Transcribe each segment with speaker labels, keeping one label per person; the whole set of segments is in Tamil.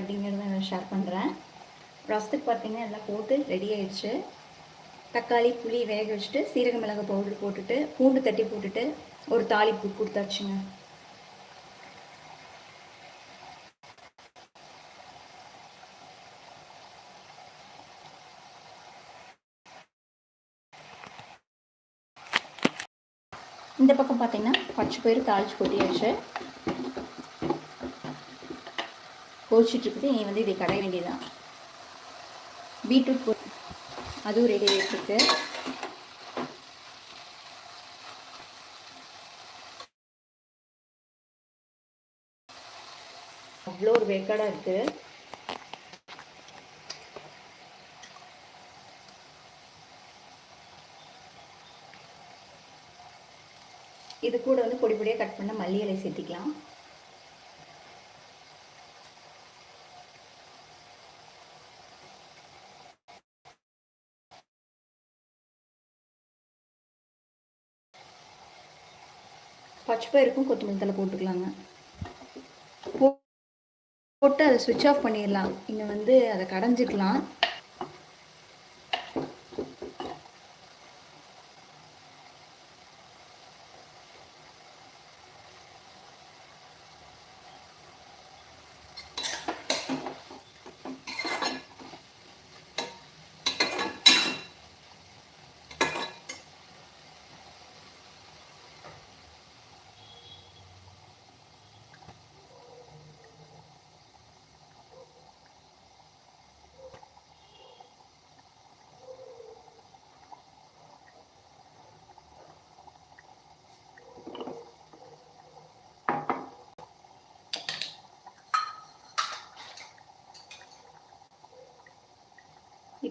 Speaker 1: அப்படிங்கிறத நான் ஷேர் பண்ணுறேன் ரசத்துக்கு பார்த்தீங்கன்னா எல்லாம் போட்டு ரெடி ஆயிடுச்சு. தக்காளி புளி வேக வச்சுட்டு சீரக மிளகு பவுடர் போட்டுட்டு பூண்டு தட்டி போட்டுட்டு ஒரு தாளிப்பு கொடுத்தாச்சுங்க. இந்த பக்கம் பார்த்தீங்கன்னா பச்சை பயிறு தாளிச்சு கொட்டியாச்சு. கொதிச்சிட்டு நீ வந்து இதை கடைய வேண்டியதுதான். பீட்ரூட் போ அதுவும் ரெடி ஆகிட்டுருக்கு அவ்வளோ ஒரு வேக்காடாக இருக்குது இது கூட வந்து பொடி பொடியாக கட் பண்ண மல்லி இலை சேர்த்திக்கலாம். பச்சை பயிருக்கும் கொத்தமல்லி தலை போட்டுக்கலாங்க. போ- போட்டு அதை சுவிட்ச் ஆஃப் பண்ணிடலாம். இங்கே வந்து அதை கடைஞ்சிக்கலாம்.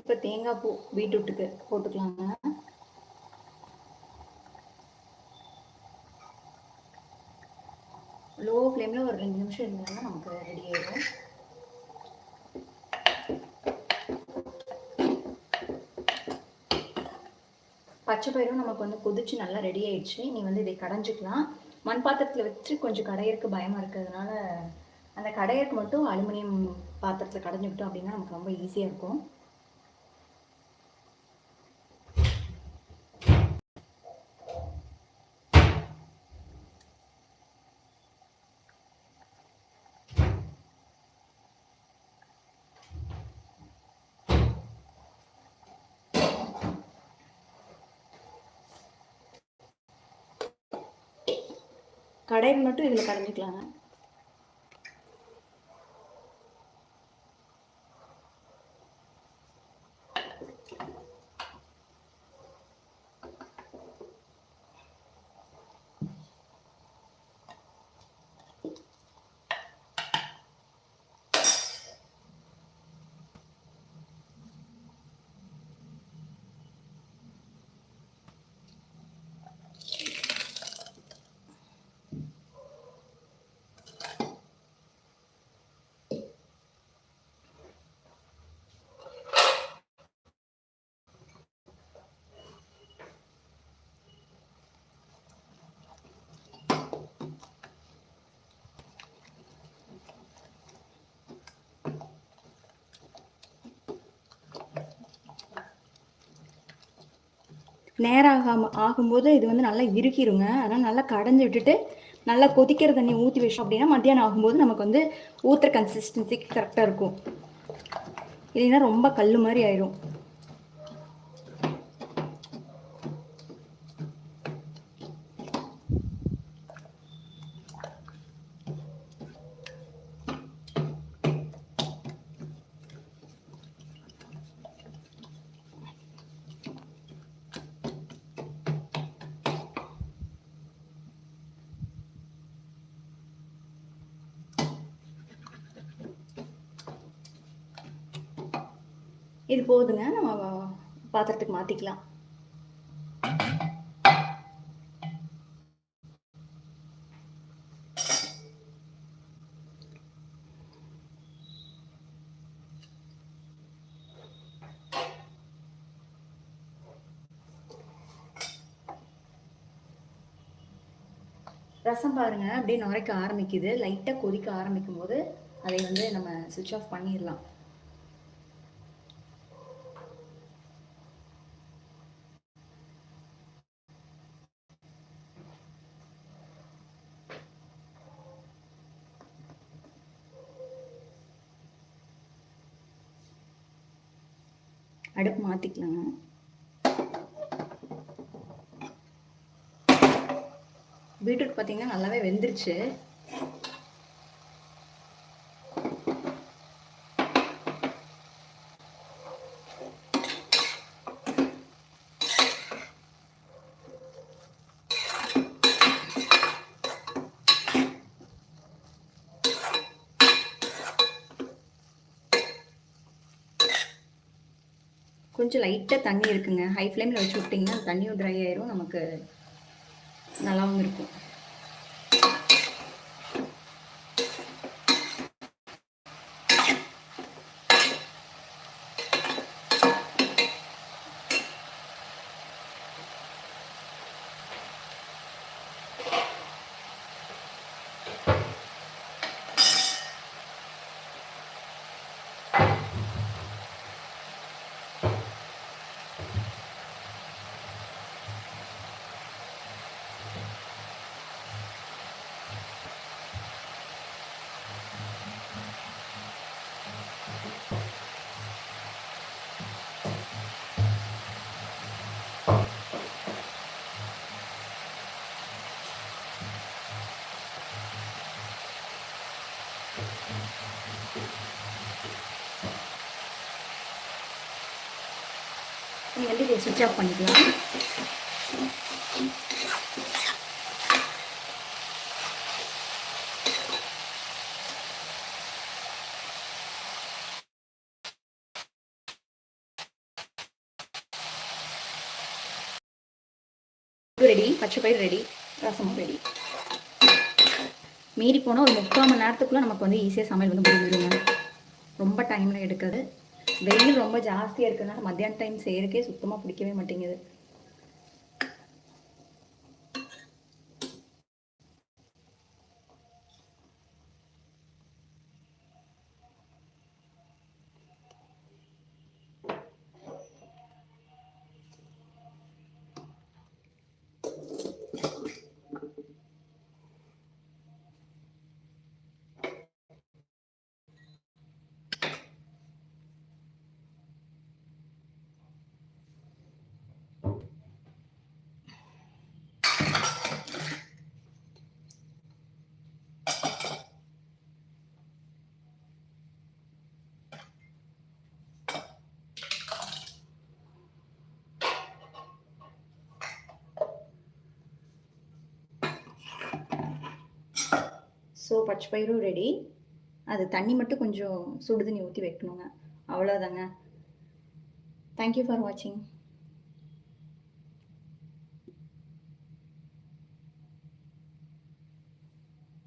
Speaker 1: இப்போ தேங்காய் பூ பீட்ரூட்டுக்கு போட்டுக்கலாங்க. லோ ஃப்ளேமில் ஒரு ரெண்டு நிமிஷம் இருந்தாலும் நமக்கு ரெடி ஆகிடும் பச்சை பயிரும் நமக்கு வந்து கொதிச்சு நல்லா ரெடி ஆயிடுச்சு. நீ வந்து இதை கடைஞ்சிக்கலாம். மண் பாத்திரத்தில் வச்சு கொஞ்சம் கடையிறக்கு பயமாக இருக்கிறதுனால அந்த கடையிறக்கு மட்டும் அலுமினியம் பாத்திரத்தில் கடைஞ்சிக்கிட்டோம் அப்படின்னா நமக்கு ரொம்ப ஈஸியாக இருக்கும். கடையில் மட்டும் இதில் கடைஞ்சிக்கலாங்க. நேரம் ஆகாம ஆகும்போது இது வந்து நல்லா இறுக்கிருங்க அதனால் நல்லா கடைஞ்சி விட்டுட்டு நல்லா கொதிக்கிற தண்ணி ஊற்றி வச்சோம் அப்படின்னா மத்தியானம் ஆகும்போது நமக்கு வந்து ஊற்றுற கன்சிஸ்டன்சி கரெக்டாக இருக்கும். இல்லைன்னா ரொம்ப கல் மாதிரி ஆயிடும் இது போதுங்க நம்ம பாத்திரத்துக்கு மாற்றிக்கலாம் ரசம் பாருங்க அப்படியே நுரைக்க ஆரம்பிக்குது. லைட்டாக கொதிக்க ஆரம்பிக்கும் போது அதை வந்து நம்ம சுவிட்ச் ஆஃப் பண்ணிடலாம். அடுப்பு மாற்றிக்கலாங்க பீட்ரூட் பார்த்தீங்கன்னா நல்லாவே வெந்துருச்சு. கொஞ்சம் லைட்டாக தண்ணி இருக்குங்க. ஹை ஃப்ளேமில் வச்சு விட்டிங்கன்னா தண்ணியும் ட்ரை ஆயிரும். நமக்கு நல்லாவும் இருக்கும். நீங்கள் இதை சுவிட்ச் ஆஃப் பண்ணிக்கலாம் ரெடி பச்சை பயிர் ரெடி ரசமும் ரெடி மீறி போனால் ஒரு முக்கால் மணி நேரத்துக்குள்ளே நமக்கு வந்து ஈஸியாக சமையல் வந்து முடிஞ்சிடுங்க ரொம்ப டைமில் எடுக்காது வெயில் ரொம்ப ஜாஸ்தியாக இருக்கிறதுனால மத்தியான டைம் செய்கிறக்கே சுத்தமாக பிடிக்கவே மாட்டேங்குது. ஸோ பச்சை பயிரும் ரெடி அது தண்ணி மட்டும் கொஞ்சம் சுடு தண்ணி ஊற்றி வைக்கணுங்க. அவ்வளோதாங்க தேங்க்யூ ஃபார் வாட்சிங்